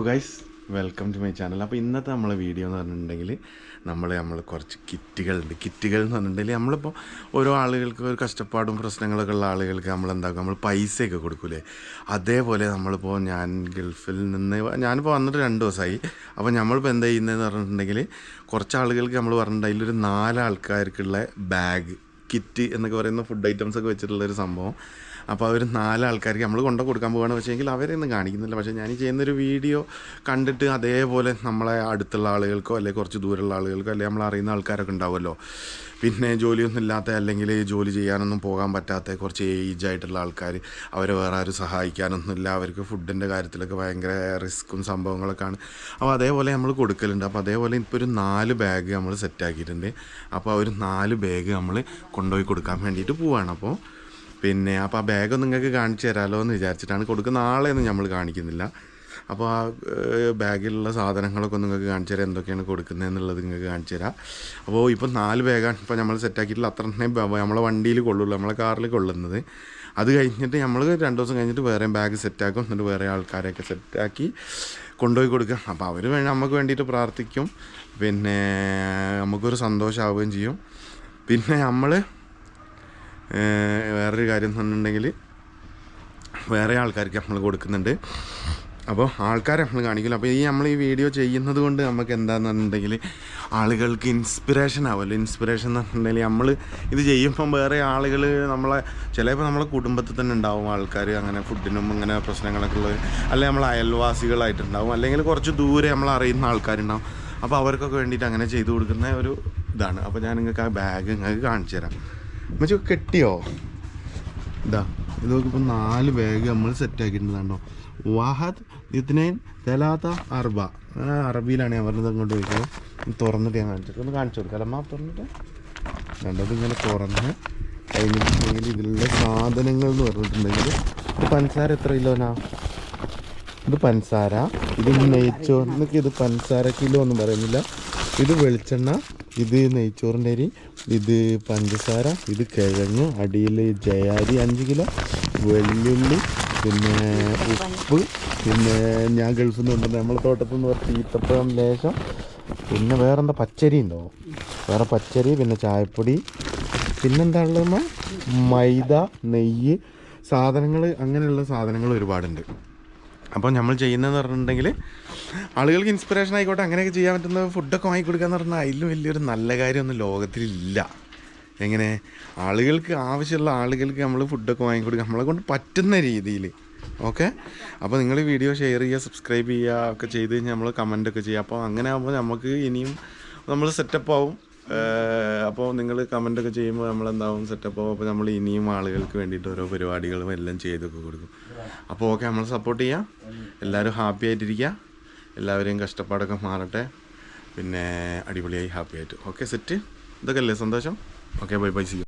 അപ്പോൾ guys welcome to my channel അപ്പോൾ ഇന്നത്തെ നമ്മളെ വീഡിയോ എന്ന് പറഞ്ഞിട്ടുണ്ടെങ്കിൽ നമ്മൾ നമ്മൾ കുറച്ച് കിറ്റുകളുണ്ട്. കിറ്റുകൾ എന്ന് പറഞ്ഞിട്ടുണ്ടെങ്കിൽ നമ്മളിപ്പോൾ ഓരോ ആളുകൾക്ക് ഒരു കഷ്ടപ്പാടും പ്രശ്നങ്ങളൊക്കെ ഉള്ള ആളുകൾക്ക് നമ്മൾ എന്താക്കും? നമ്മൾ പൈസയൊക്കെ കൊടുക്കൂലേ? അതേപോലെ നമ്മളിപ്പോൾ ഞാൻ ഗൾഫിൽ നിന്ന് ഞാനിപ്പോൾ വന്നിട്ട് രണ്ട് ദിവസമായി അപ്പോൾ നമ്മളിപ്പോൾ എന്താ ചെയ്യുന്നതെന്ന് പറഞ്ഞിട്ടുണ്ടെങ്കിൽ കുറച്ച് ആളുകൾക്ക് നമ്മൾ പറഞ്ഞിട്ടുണ്ടെങ്കിൽ ഒരു നാലാൾക്കാർക്കുള്ള ബാഗ് കിറ്റ് എന്നൊക്കെ പറയുന്ന ഫുഡ് ഐറ്റംസ് ഒക്കെ വെച്ചിട്ടുള്ള ഒരു സംഭവം. അപ്പോൾ അവർ നാല് ആൾക്കാർക്ക് നമ്മൾ കൊണ്ടു കൊടുക്കാൻ പോവുകയാണ് പക്ഷേങ്കിൽ അവരെയൊന്നും കാണിക്കുന്നില്ല. പക്ഷേ ഞാൻ ചെയ്യുന്നൊരു വീഡിയോ കണ്ടിട്ട് അതേപോലെ നമ്മളെ അടുത്തുള്ള ആളുകൾക്കോ അല്ലെങ്കിൽ കുറച്ച് ദൂരമുള്ള ആളുകൾക്കോ അല്ലെങ്കിൽ നമ്മൾ അറിയുന്ന ആൾക്കാരൊക്കെ ഉണ്ടാവുമല്ലോ. പിന്നെ ജോലിയൊന്നും ഇല്ലാത്ത അല്ലെങ്കിൽ ജോലി ചെയ്യാനൊന്നും പോകാൻ പറ്റാത്ത കുറച്ച് ഏജ് ആയിട്ടുള്ള ആൾക്കാർ അവരെ വേറെ ആരും സഹായിക്കാനൊന്നുമില്ല. അവർക്ക് ഫുഡിന്റെ കാര്യത്തിലൊക്കെ ഭയങ്കര റിസ്ക്കും സംഭവങ്ങളൊക്കെയാണ് അപ്പോൾ അതേപോലെ നമ്മൾ കൊടുക്കലുണ്ട്. അപ്പോൾ അതേപോലെ ഇപ്പോൾ ഒരു നാല് ബാഗ് നമ്മൾ സെറ്റാക്കിയിട്ടുണ്ട് അപ്പോൾ ആ ഒരു നാല് ബാഗ് നമ്മൾ കൊണ്ടുപോയി കൊടുക്കാൻ വേണ്ടിയിട്ട് പോവാണ്. അപ്പോൾ പിന്നെ അപ്പോൾ ആ ബാഗ് നിങ്ങൾക്ക് കാണിച്ചു തരാമല്ലോ എന്ന് വിചാരിച്ചിട്ടാണ് കൊടുക്കുന്ന ആളെയൊന്നും നമ്മൾ കാണിക്കുന്നില്ല. അപ്പോൾ ആ ബാഗിലുള്ള സാധനങ്ങളൊക്കെ നിങ്ങൾക്ക് കാണിച്ചു തരാം. എന്തൊക്കെയാണ് കൊടുക്കുന്നത് എന്നുള്ളത് നിങ്ങൾക്ക് കാണിച്ചു തരാം. അപ്പോൾ ഇപ്പോൾ നാല് ബാഗാണ് ഇപ്പോൾ നമ്മൾ സെറ്റാക്കിയിട്ടുള്ള അത്ര തന്നെ നമ്മളെ വണ്ടിയിൽ കൊള്ളുള്ളൂ. നമ്മളെ കാറിൽ കൊള്ളുന്നത്. അത് കഴിഞ്ഞിട്ട് നമ്മൾ രണ്ട് ദിവസം കഴിഞ്ഞിട്ട് വേറെ ബാഗ് സെറ്റാക്കും എന്നിട്ട് വേറെ ആൾക്കാരെയൊക്കെ സെറ്റാക്കി കൊണ്ടുപോയി കൊടുക്കുക. അപ്പോൾ അവർ വേണം നമുക്ക് വേണ്ടിയിട്ട് പ്രാർത്ഥിക്കും. പിന്നെ നമുക്കൊരു സന്തോഷമാവുകയും ചെയ്യും. പിന്നെ നമ്മൾ വേറൊരു കാര്യം പറഞ്ഞിട്ടുണ്ടെങ്കിൽ വേറെ ആൾക്കാർക്ക് നമ്മൾ കൊടുക്കുന്നുണ്ട്. അപ്പോൾ ആൾക്കാരെ നമ്മൾ കാണിക്കില്ല. അപ്പോൾ ഈ നമ്മൾ ഈ വീഡിയോ ചെയ്യുന്നത് കൊണ്ട് നമുക്ക് എന്താന്ന് പറഞ്ഞിട്ടുണ്ടെങ്കിൽ ആളുകൾക്ക് ഇൻസ്പിറേഷൻ ആവുമല്ലോ. ഇൻസ്പിറേഷൻ എന്ന് പറഞ്ഞിട്ടുണ്ടെങ്കിൽ നമ്മൾ ഇത് ചെയ്യുമ്പം വേറെ ആളുകൾ നമ്മളെ ചിലപ്പോൾ നമ്മളെ കുടുംബത്തിൽ തന്നെ ഉണ്ടാവും ആൾക്കാർ അങ്ങനെ ഫുഡിനും അങ്ങനെ പ്രശ്നങ്ങളൊക്കെ ഉള്ളവർ അല്ലെങ്കിൽ നമ്മൾ അയൽവാസികളായിട്ടുണ്ടാവും. അല്ലെങ്കിൽ കുറച്ച് ദൂരെ നമ്മൾ അറിയുന്ന ആൾക്കാരുണ്ടാവും. അപ്പോൾ അവർക്കൊക്കെ വേണ്ടിയിട്ട് അങ്ങനെ ചെയ്തു കൊടുക്കുന്ന ഒരു ഇതാണ്. അപ്പോൾ ഞാൻ നിങ്ങൾക്ക് ആ ബാഗ് നിങ്ങൾക്ക് കാണിച്ചു തരാം. മച്ച കെട്ടിയോ? ഇതാ ഇത് നോക്കിപ്പോ നാല് ബാഗ് നമ്മൾ സെറ്റ് ആക്കിയിട്ടുണ്ടോ വാഹദ് ഇത്തിനേൻ തെലാത്ത അർബ. അറബിയിലാണ് ഞാൻ പറഞ്ഞത് അങ്ങോട്ട് ചോദിക്കുന്നത് തുറന്നിട്ട് ഞാൻ കാണിച്ചിട്ട് ഒന്ന് കാണിച്ചു കൊടുക്കാം. അമ്മ തുറന്നിട്ട്. രണ്ടത് ഇങ്ങനെ തുറന്ന് കഴിഞ്ഞിട്ടുണ്ടെങ്കിൽ ഇതിലുള്ള സാധനങ്ങൾ എന്ന് പറഞ്ഞിട്ടുണ്ടെങ്കിൽ ഇത് പഞ്ചസാര എത്ര കിലോനാ ഇത് പഞ്ചസാര ഇത് നെയ്ച്ചോറിനൊക്കെ ഇത് പഞ്ചസാര കിലോ ഒന്നും പറയുന്നില്ല. ഇത് വെളിച്ചെണ്ണ ഇത് നെയ്ച്ചോറിന്റെ അരി ഇത് പഞ്ചസാര ഇത് കിഴങ്ങ് അടിയിൽ ജയാരി അഞ്ച് കിലോ വെള്ളുള്ളി പിന്നെ ഉപ്പ് പിന്നെ ഞാൻ ഗൾഫിൽ നിന്ന് കൊണ്ടുവന്ന നമ്മളെ തോട്ടത്തിൽ നിന്ന് കുറച്ച് ഈത്തപ്പഴം ലേശം പിന്നെ വേറെന്താ പച്ചരി ഉണ്ടോ? വേറെ പച്ചരി പിന്നെ ചായപ്പൊടി. പിന്നെന്താ ഉള്ളത് മൈദ നെയ്യ് സാധനങ്ങൾ അങ്ങനെയുള്ള സാധനങ്ങൾ ഒരുപാടുണ്ട്. അപ്പോൾ നമ്മൾ ചെയ്യുന്നതെന്ന് പറഞ്ഞിട്ടുണ്ടെങ്കിൽ ആളുകൾക്ക് ഇൻസ്പിറേഷൻ ആയിക്കോട്ടെ അങ്ങനെയൊക്കെ ചെയ്യാൻ പറ്റുന്ന ഫുഡൊക്കെ വാങ്ങിക്കൊടുക്കുക എന്ന് പറഞ്ഞാൽ അതിലും വലിയൊരു നല്ല കാര്യമൊന്നും ലോകത്തിലില്ല. എങ്ങനെ? ആളുകൾക്ക് ആവശ്യമുള്ള ആളുകൾക്ക് നമ്മൾ ഫുഡൊക്കെ വാങ്ങിക്കൊടുക്കുക നമ്മളെ കൊണ്ട് പറ്റുന്ന രീതിയിൽ ഓക്കെ അപ്പോൾ നിങ്ങൾ വീഡിയോ ഷെയർ ചെയ്യുക സബ്സ്ക്രൈബ് ചെയ്യുക ഒക്കെ ചെയ്ത് കഴിഞ്ഞാൽ നമ്മൾ കമന്റൊക്കെ ചെയ്യുക. അപ്പോൾ അങ്ങനെ ആകുമ്പോൾ നമുക്ക് ഇനിയും നമ്മൾ സെറ്റപ്പ് ആവും. അപ്പോൾ നിങ്ങൾ കമന്റൊക്കെ ചെയ്യുമ്പോൾ നമ്മളെന്താവും സെറ്റപ്പ് ആവും? അപ്പോൾ നമ്മൾ ഇനിയും ആളുകൾക്ക് വേണ്ടിയിട്ട് ഓരോ പരിപാടികളും എല്ലാം ചെയ്തൊക്കെ കൊടുക്കും. അപ്പോൾ ഓക്കെ നമ്മൾ സപ്പോർട്ട് ചെയ്യാം. എല്ലാവരും ഹാപ്പി ആയിട്ടിരിക്കുക. എല്ലാവരെയും കഷ്ടപ്പാടൊക്കെ മാറട്ടെ. പിന്നെ അടിപൊളിയായി ഹാപ്പി ആയിട്ട് ഓക്കെ സെറ്റ് ഇതൊക്കെ അല്ലേ? സന്തോഷം. Okay bye bye C